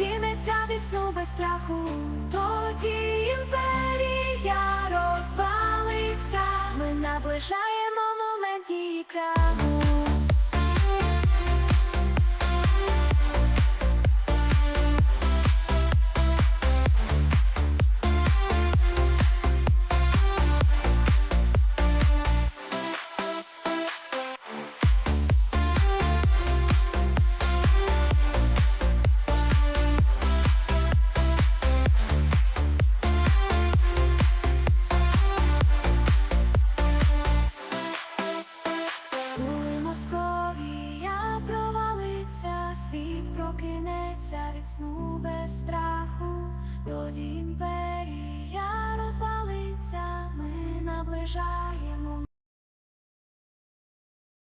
прокинеться від сну без страху, тоді імперія розвалиться. Ми наближаємо. прокинеться від сну без страху, тоді імперія розвалиться, ми наближаємо.